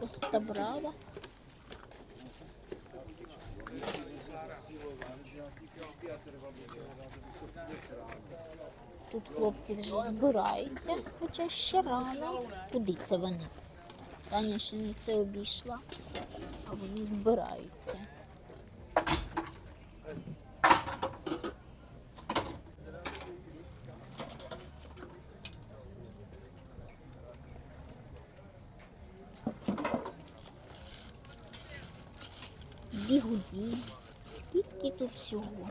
Коста Браво. Тут хлопці вже збираються, хоча ще рано. Куди це вони? Таня ще не все обійшла, а вони збираються. Бігуді. Скільки тут всього?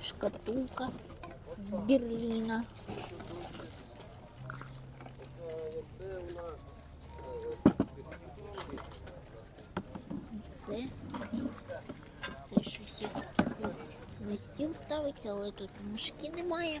Шкатулка з Берліна. Це, це щось якось на стіл ставиться, але тут мишки немає.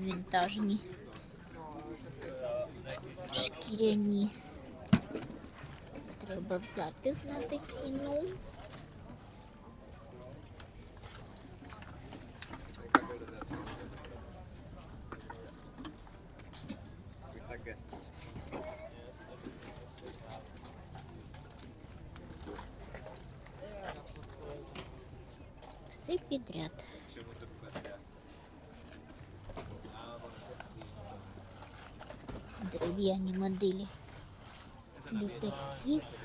Вінтажні. Шкіряні. Треба взяти, знати ціну. Все підряд. Дерев'яні моделі літаків.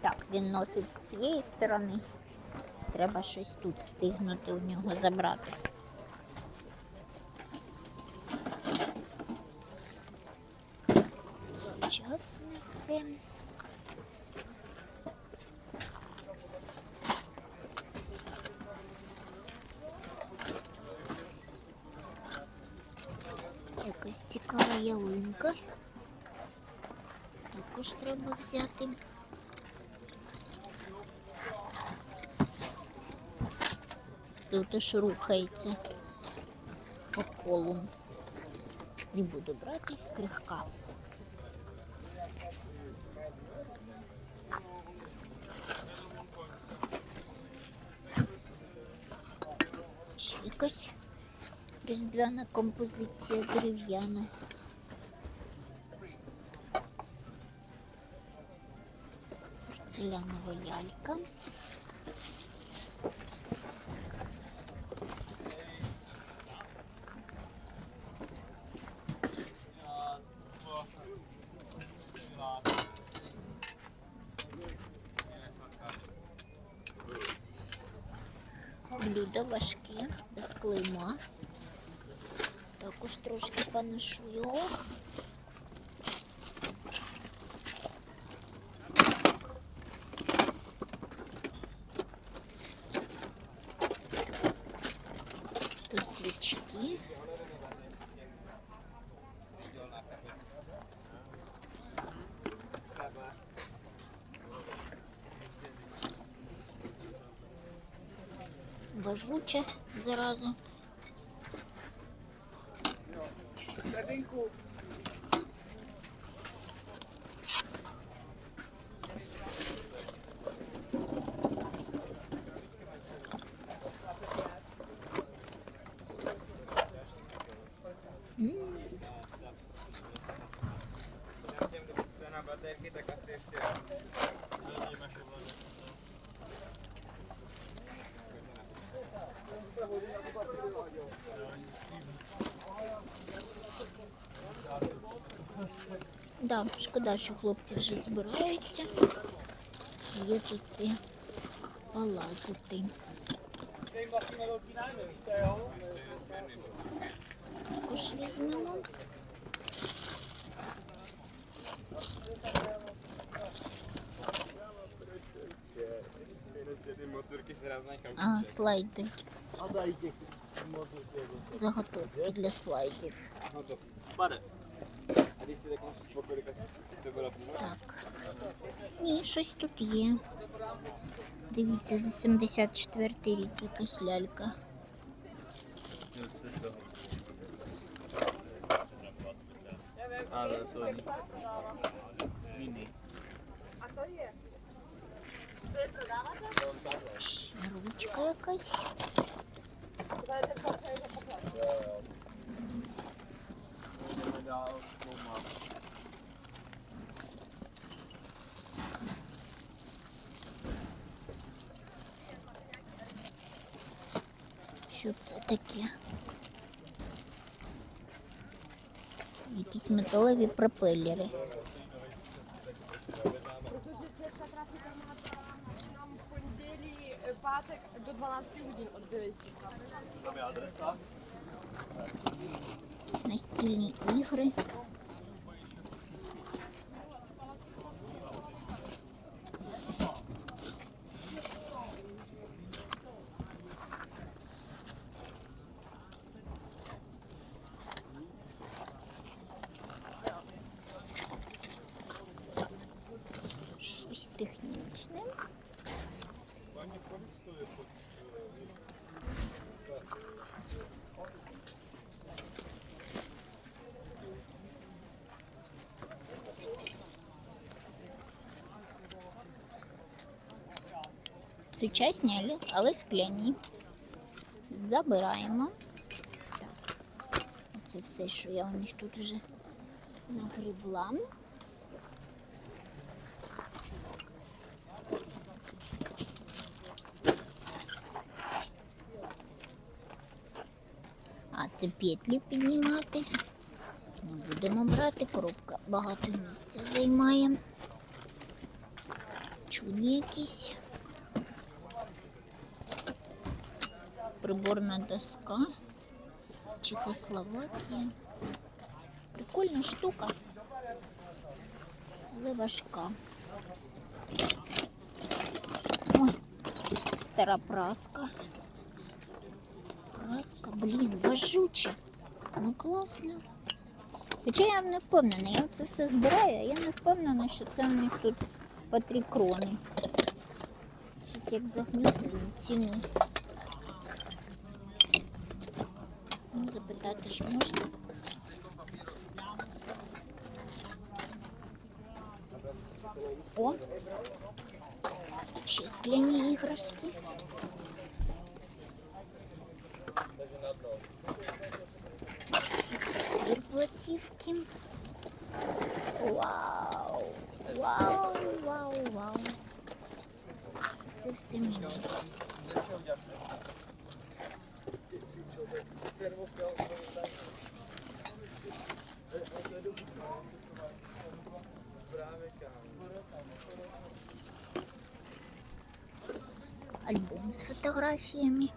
Так, він носить з цієї сторони. Треба щось тут встигнути у нього забрати. Вчасно все. Якась цікава ялинка. Також треба взяти. Тут аж рухається по колу. Не буду брати крихка. Ще якась різдвяна композиція дерев'яна. Порцелянова лялька. Блюдо важке, без клейма. Також трошки поношу його. Тут свічки. Важуче зараза. Да, шкода, що хлопці вже збираються. Є тут полазити. Також візьмемо. А, слайди. Заготовки для слайдів. Так. Ні, щось тут є. Дивіться, за 74 рік якась лялька. Ручка якась. Що це таке? Якісь металеві пропелери. Нам в п'яток до 12 годин віддивитися. Настільні ігри. Щось технічне. Сучасні, але- але скляні. Забираємо. Так. Це все, що я у них тут вже нагрібла. А це петлі піднімати. Не будемо брати, коробка багато місця займає. Чудні якісь. Приборна доска. Чехословакія. Прикольна штука, але важка. Ой, стара праска. Праска, блін, важуча. Ну класно. Хоча я не впевнена, я це все збираю, а я не впевнена, що це у них тут по три крони. Щось як загнути ціну. Ну, запитати ж можна. О! Ще скляні іграшки. Платівки. Вау! Вау, вау, вау. Це все мені. Альбом з фотографіями.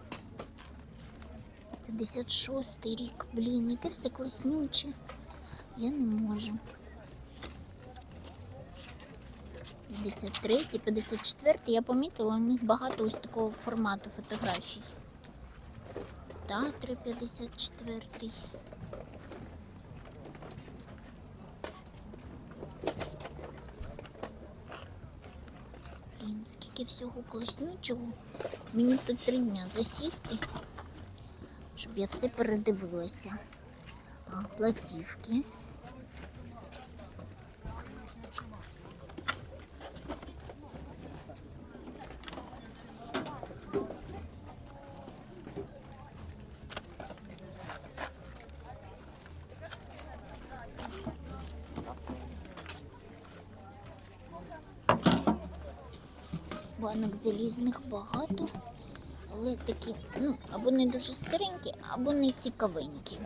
56 рік. Блін, яке все класнюче. Я не можу. 53, 54, я помітила, у них багато ось такого формату фотографій. Татри 54. Блін, скільки всього класнючого. Мені тут три дня засісти, я все передивилася. Платівки. Банок залізних багато, але такі, ну, або не дуже старенькі, або не цікавенькі.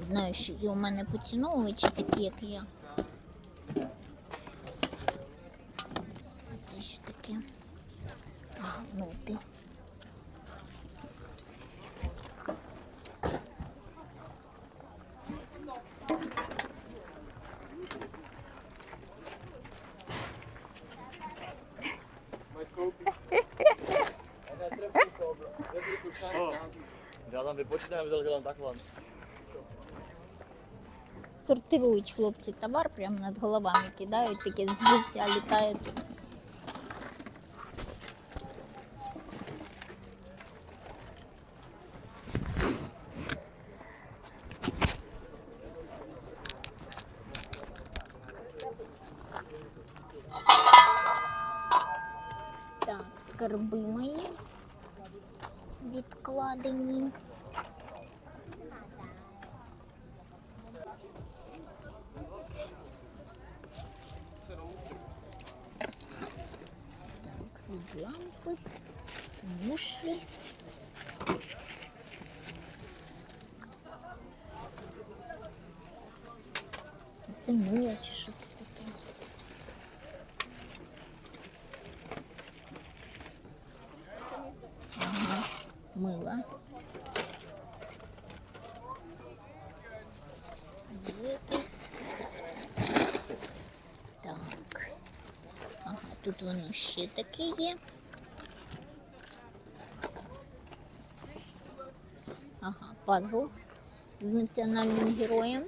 Знаю, що є у мене поціновувачі, такі як я. А це що таке? А, ноти. Ja, dan weer počítáme, так, ладно. Сортирують хлопці товар прямо над головами, кидають, таке життя літає тут. Лампи, мушлі. А Це це ще таке є. Ага, пазл з національним героєм.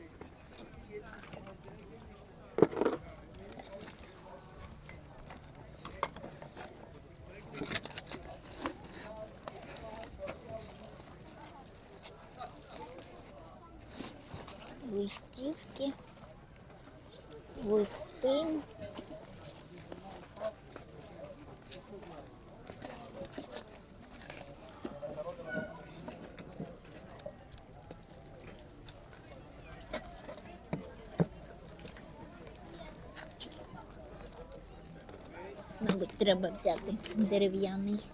Листівки, листи. Мабуть, треба взяти дерев'яний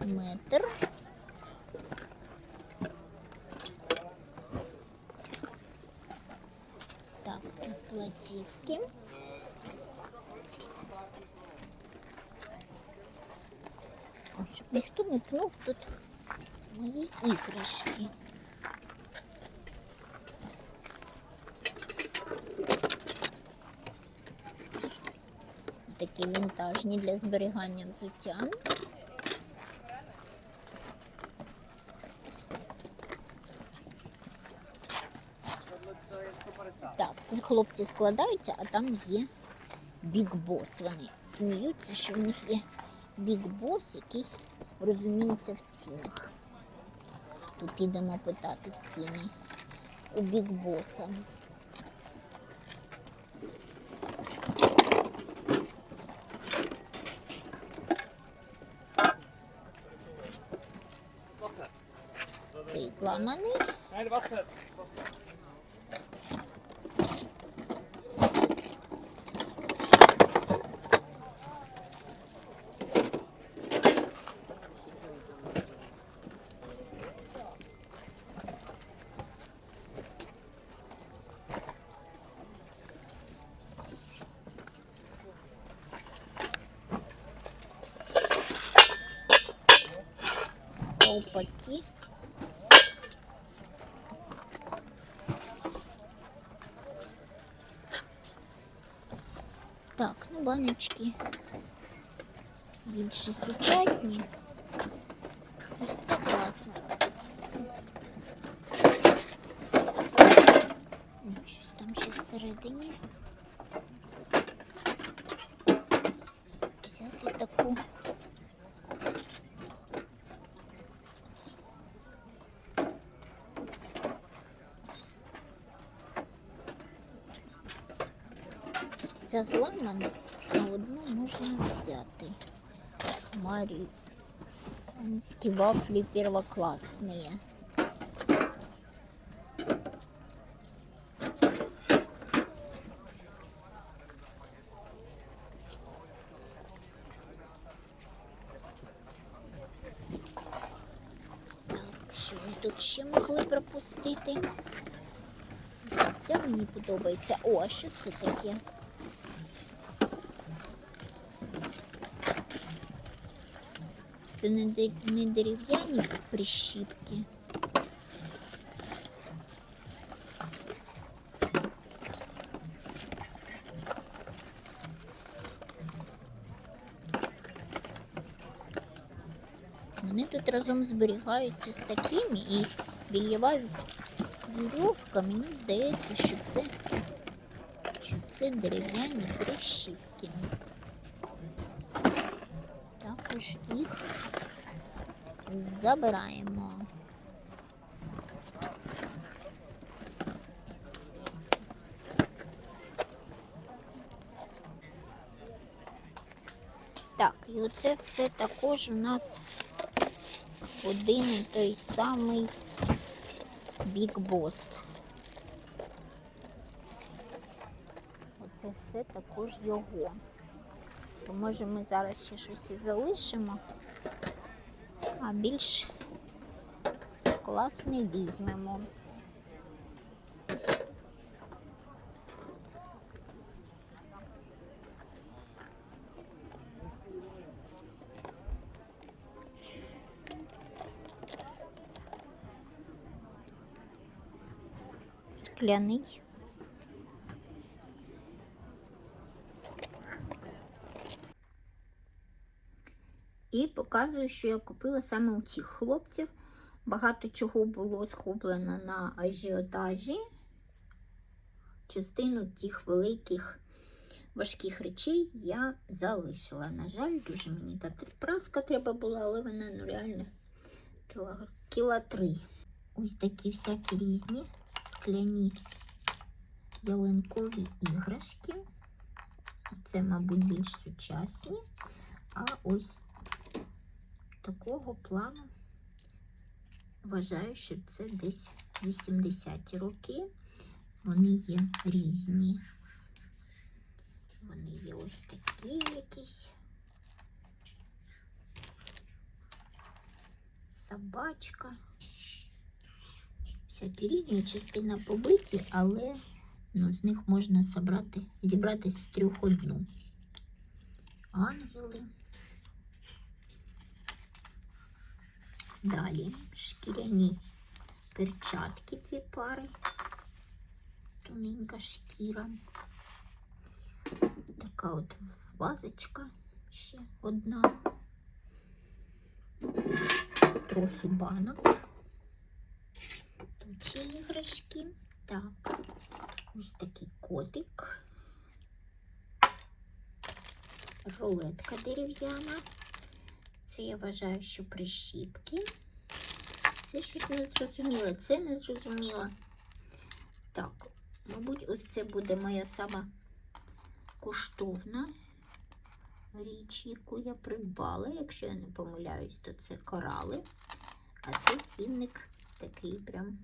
метр. Так, платівки. Щоб ніхто не пнув тут мої іграшки. Такі для зберігання взуття. Так, це хлопці складаються, а там є Біг Бос. Вони сміються, що в них є Біг Бос, який розуміється в цінах. Тут підемо питати ціни у Біг I'm not. Баночки більше сучасні. Ось це класно. Щось там ще всередині. Взяти таку. Ця зламана, а одну можна взяти. Так, що ми тут ще могли пропустити? Ця мені подобається. О, а що це таке? Це не, дерев'яні прищіпки. Вони тут разом зберігаються з такими і більєва вірьовка, мені здається, що це, що це дерев'яні прищіпки. Також їх забираємо. Так, і оце все також у нас один і той самий Big Boss. Оце все також його. То може ми зараз ще щось і залишимо, а більш класний візьмемо. Скляний. І показую, що я купила саме у цих хлопців. Багато чого було схоплено на ажіотажі. Частину тих великих важких речей я залишила. На жаль, дуже мені та праска треба була, але вона ну, реально кіла, три. Ось такі всякі різні скляні ялинкові іграшки. Це, мабуть, більш сучасні. А ось такого плану вважаю, що це десь 80-ті роки. Вони є різні. Вони є ось такі якісь. Собачка. Всякі різні частина побиті, але ну, з них можна собрати, зібрати з трьох одну. Ангели. Далі шкіряні перчатки дві пари. Тоненька шкіра. Така от вазочка ще одна. Трохи банок. Тут ще іграшки. Так, ось такий котик. Рулетка дерев'яна. Це я вважаю, що прищіпки. Це щось не зрозуміло, це не зрозуміло. Так, мабуть, ось це буде моя сама коштовна річ, яку я придбала. Якщо я не помиляюсь, то це корали. А це цінник такий прям.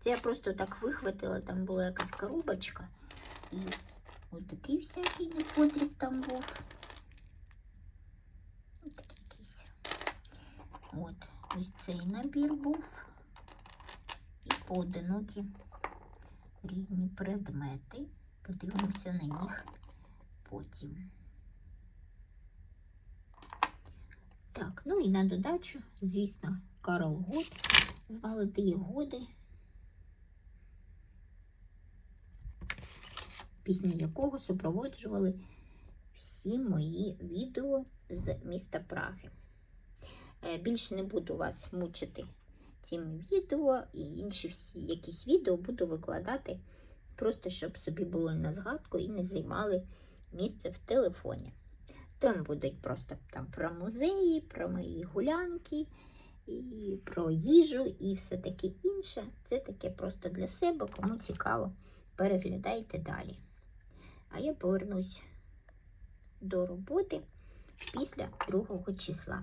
Це я просто так вихватила, там була якась коробочка. І ось такий всякий непотріб там був. Ось такий якийсь. От, ось цей набір був. І поодинокі різні предмети. Подивимося на них потім. Так, ну і на додачу, звісно, Карл Гот з молодої годи, пісні якого супроводжували всі мої відео з міста Праги. Е, Більше не буду вас мучити цими відео і інші всі якісь відео буду викладати, просто щоб собі було на згадку і не займали місце в телефоні. Там будуть просто там про музеї, про мої гулянки, і про їжу і все таке інше. Це таке просто для себе, кому цікаво, переглядайте далі. А я повернусь до роботи після 2 числа.